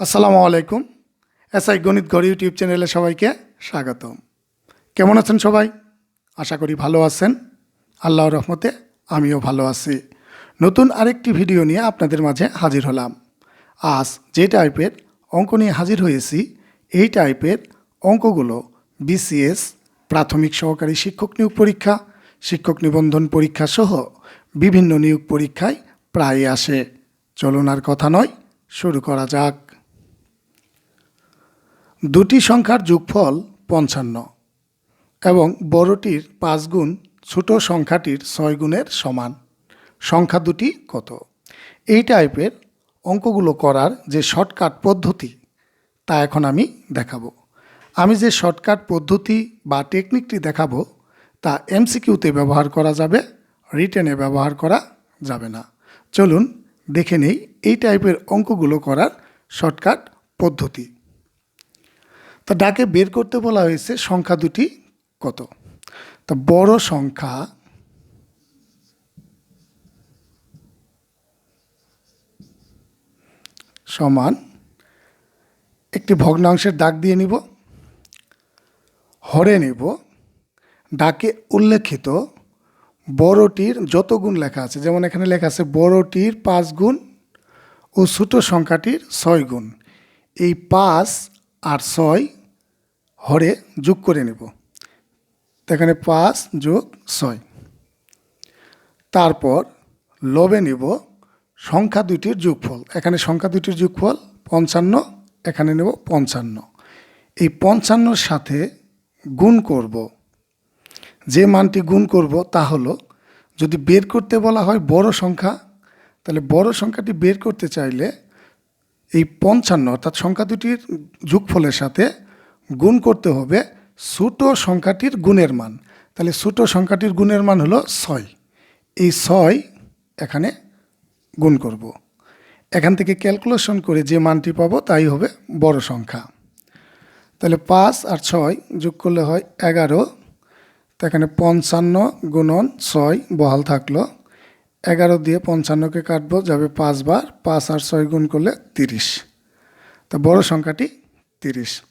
আসসালামু আলাইকুম। এসআই গণিত গড় ইউটিউব চ্যানেলে সবাইকে স্বাগতম। কেমন আছেন সবাই? আশা করি ভালো আছেন। আল্লাহর রহমতে আমিও ভালো আছি। নতুন আরেকটি ভিডিও নিয়ে আপনাদের মাঝে হাজির হলাম। আজ যে টাইপের অঙ্ক নিয়ে হাজির হয়েছি, এই টাইপের অঙ্কগুলো বিসিএস, প্রাথমিক সহকারী শিক্ষক নিয়োগ পরীক্ষা, শিক্ষক নিবন্ধন পরীক্ষা সহ বিভিন্ন নিয়োগ পরীক্ষায় প্রায় আসে। চলুন আর কথা নয়, শুরু করা যাক। দুটি সংখ্যার যোগফল পঞ্চান্ন এবং বড়টির পাঁচ গুণ ছোট সংখ্যাটির ছয় গুণের সমান। সংখ্যা দুটি কত? এই টাইপের অঙ্কগুলো করার যে শর্টকাট পদ্ধতি, তা এখন আমি দেখাবো। আমি যে শর্টকাট পদ্ধতি বা টেকনিকটি দেখাবো, তা এমসিকিউতে ব্যবহার করা যাবে, রিটেনে ব্যবহার করা যাবে না। চলুন দেখে নেই এই টাইপের অঙ্কগুলো করার শর্টকাট পদ্ধতি। তা ডাকে বের করতে বলা হয়েছে, সংখ্যা দুটি কত? তা বড় সংখ্যা সমান একটি ভগ্নাংশের ডাক দিয়ে নিব, হরে নেব, ডাকে উল্লেখিত বড়টির যত গুণ লেখা আছে, যেমন এখানে লেখা আছে, বড়টির পাঁচ গুণ ও ছোট সংখ্যাটির ছয় গুণ। এই পাঁচ আর ছয় হরে যোগ করে নেব। এখানে পাঁচ যোগ ছয়। তারপর লবে নেব সংখ্যা দুইটির যোগফল। এখানে সংখ্যা দুইটির যোগফল পঞ্চান্ন, এখানে নেব পঞ্চান্ন। এই পঞ্চান্নর সাথে গুণ করব। যে মানটি গুণ করব তা হলো, যদি বের করতে বলা হয় বড় সংখ্যা, তাহলে বড় সংখ্যাটি বের করতে চাইলে এই পঞ্চান্ন, অর্থাৎ সংখ্যা দুটির যোগফলের সাথে গুণ করতে হবে ছোট সংখ্যাটির গুণের মান। তাহলে ছোট সংখ্যাটির গুণের মান হলো ছয়। এই ছয় এখানে গুণ করব। এখান থেকে ক্যালকুলেশন করে যে মানটি পাবো তাই হবে বড় সংখ্যা। তাহলে পাঁচ আর ছয় যোগ করলে হয় এগারো। তো এখানে পঞ্চান্ন গুণন ছয় বহাল থাকল। এগারো দিয়ে পঞ্চান্নকে কাটবো, যাবে পাঁচবার পাঁচ আর ছয় গুণ করলে তিরিশ। তা বড় সংখ্যাটি তিরিশ।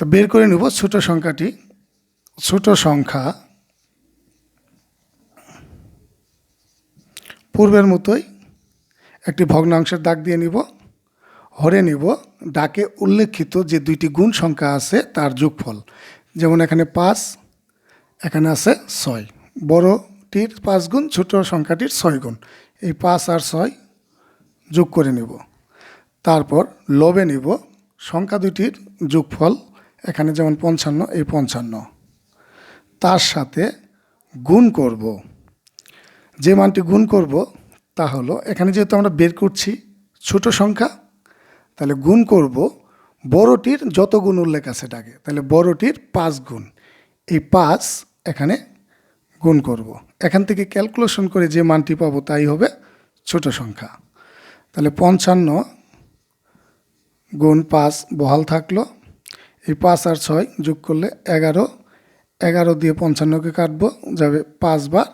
তো বের করে নেব ছোট সংখ্যাটি, ছোট সংখ্যা পূর্বের মতোই একটি ভগ্নাংশের দাগ দিয়ে নিব, হরে নিব, ডাকে উল্লেখিত যে দুইটি গুণ সংখ্যা আছে তার যোগফল। যেমন এখানে পাঁচ, এখানে আছে ছয়। বড়টির পাঁচ গুণ, ছোট সংখ্যাটির ছয় গুণ। এই পাঁচ আর ছয় যোগ করে নেব। তারপর লবে নিব, সংখ্যা দুটির যোগফল এখানে যেমন পঞ্চান্ন, এই পঞ্চান্ন। তার সাথে গুণ করব। যে মানটি গুণ করব, তা হলো এখানে যেহেতু আমরা বের করছি ছোট সংখ্যা, তাহলে গুণ করব বড়টির যত গুণ উল্লেখ আছে এটাকে, তাহলে বড়টির পাঁচ গুণ। এই পাঁচ এখানে গুণ করব। এখান থেকে ক্যালকুলেশন করে যে মানটি পাবো তাই হবে ছোট সংখ্যা। তাহলে পঞ্চান্ন গুণ পাঁচ বহাল থাকল এই পাঁচ আর ছয় যোগ করলে এগারো। এগারো দিয়ে পঞ্চান্নকে কাটবো, যাবে পাঁচবার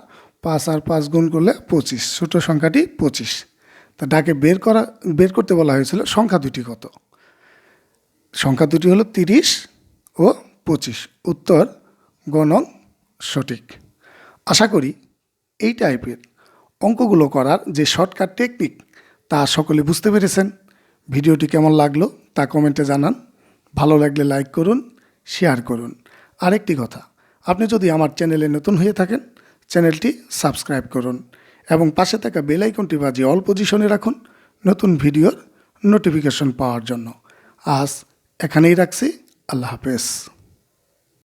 পাঁচ আর পাঁচ গুণ করলে পঁচিশ, ছোটো সংখ্যাটি পঁচিশ। তা ডাকে বের করা, বের করতে বলা হয়েছিল সংখ্যা দুটি কত? সংখ্যা দুটি হলো তিরিশ ও পঁচিশ। উত্তর গণং সঠিক। আশা করি এই টাইপের অঙ্কগুলো করার যে শর্টকাট টেকনিক, তা সকলে বুঝতে পেরেছেন। ভিডিওটি কেমন লাগল তা কমেন্টে জানান। ভালো লাগলে লাইক করুন শেয়ার করুন। আরেকটি কথা, আপনি যদি আমার চ্যানেলে নতুন হয়ে থাকেন চ্যানেলটি সাবস্ক্রাইব করুন এবং পাশে থাকা বেল আইকনটি বাজিয়ে অল পজিশনে রাখুন নতুন ভিডিওর নোটিফিকেশন পাওয়ার জন্য। আজ এখানেই রাখছি, আল্লাহ হাফেজ।